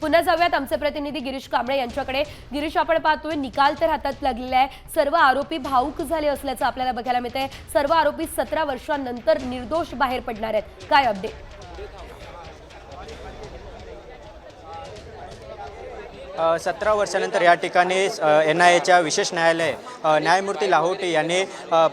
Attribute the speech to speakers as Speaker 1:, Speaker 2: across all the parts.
Speaker 1: पुन्हा जाऊयात. आमचे प्रतिनिधी गिरीश कांबळे यांच्याकडे. गिरीश आपण पाहतोय निकाल तर हातात लागलेला आहे. सर्व आरोपी भाऊक झाले असल्याचं आपल्याला बघायला मिळतंय. सर्व आरोपी सतरा वर्षांनंतर निर्दोष बाहेर पडणार आहेत. काय अपडेट
Speaker 2: सतरा वर्षानंतर या ठिकाणी एन आय एच्या विशेष न्यायालय न्यायमूर्ती लाहोटी यांनी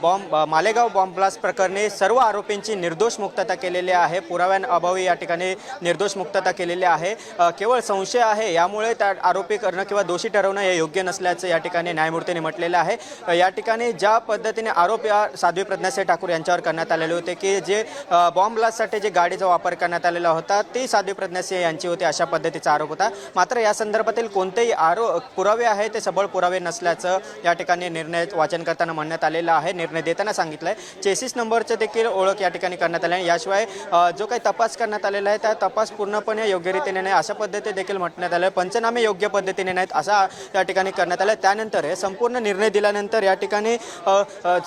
Speaker 2: बॉम्ब मालेगाव बॉम्ब ब्लास्ट प्रकरणी सर्व आरोपींची निर्दोष मुक्तता केलेली आहे. पुराव्यांअभावी या ठिकाणी निर्दोष मुक्तता केलेली आहे. केवळ संशय आहे यामुळे त्या आरोपी करणं किंवा दोषी ठरवणं हे योग्य नसल्याचं या ठिकाणी न्यायमूर्तीने म्हटलेलं आहे. या ठिकाणी ज्या पद्धतीने आरोप या साध्वी प्रज्ञासिंह ठाकूर यांच्यावर करण्यात आलेले होते की जे बॉम्ब ब्लास्टसाठी जे गाडीचा वापर करण्यात आलेला होता ती साध्वी प्रज्ञासिंह यांची होती अशा पद्धतीचा आरोप होता. मात्र या संदर्भातील कोणतेही आरो पुरावे आहे ते सबळ पुरावे नसल्याचं या ठिकाणी निर्णय वाचन करताना म्हणण्यात आलेलं आहे. निर्णय देताना सांगितलं आहे चेसिस नंबरचं देखील ओळख या ठिकाणी करण्यात आले आहे. याशिवाय जो काही तपास करण्यात आलेला आहे त्या तपास पूर्णपणे योग्य रीतीने नाही. अशा पद्धती देखील म्हटण्यात आलं आहे पंचनामे योग्य पद्धतीने नाहीत असा या ठिकाणी करण्यात आलं आहे त्यानंतर हे संपूर्ण निर्णय दिल्यानंतर या ठिकाणी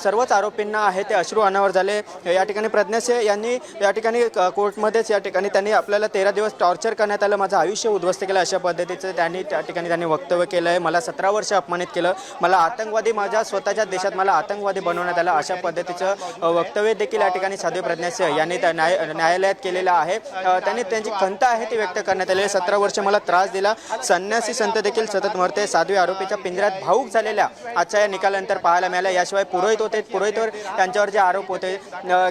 Speaker 2: सर्वच आरोपींना आहे ते अश्रू अनावर झाले. या ठिकाणी प्रज्ञासिंह यांनी या ठिकाणी कोर्टमध्येच या ठिकाणी त्यांनी आपल्याला तेरा दिवस टॉर्चर करण्यात आलं. माझं आयुष्य उद्ध्वस्त केलं अशा पद्धतीचं त्यांनी त्या ठिकाणी त्यांनी वक्तव्य केलं आहे. मला सतरा वर्ष अपमानित केलं. मला आतंकवादी माझ्या स्वतःच्या देशात मला आतंकवादी बनवण्यात आलं. अशा पद्धतीचं वक्तव्य देखील या ठिकाणी साध्वी प्रज्ञासिंह यांनी त्या न्याय न्यायालयात केलेलं आहे. त्यांनी त्यांची खंत आहे ती व्यक्त करण्यात आली सतरा वर्ष मला त्रास दिला. संन्यासी संत देखील सतत मरते. साध्वी आरोपीच्या पिंजऱ्यात भाऊक झालेल्या आजच्या या निकालानंतर पाहायला मिळाल्या याशिवाय पुरोहित होते. पुरोहितवर त्यांच्यावर जे आरोप होते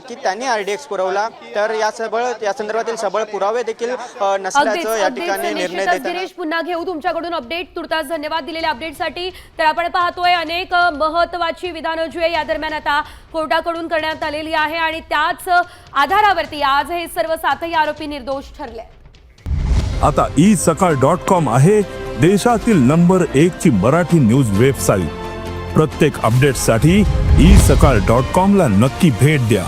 Speaker 2: की त्यांनी आर डी एक्स पुरवला. तर या सबळ या संदर्भातील सबळ पुरावे देखील नसल्याचं या ठिकाणी निर्णय
Speaker 1: गिरीश पुन्हा घेऊ तुमच्याकडून अपडेट तुर्तास धन्यवाद दिलेल्या अपडेटसाठी तर आपण पाहतोय अनेक महत्वाची विधानं जी आहे या दरम्यान आता कोर्टाकडून करण्यात आलेली आहे आणि त्याच आधारावरती आज हे सर्व सातही आरोपी निर्दोष ठरले
Speaker 3: आता ई सकाळ डॉट कॉम आहे देशातील नंबर एक ची मराठी न्यूज वेबसाईट प्रत्येक अपडेटसाठी ई सकाळ डॉट कॉम ला नक्की भेट द्या.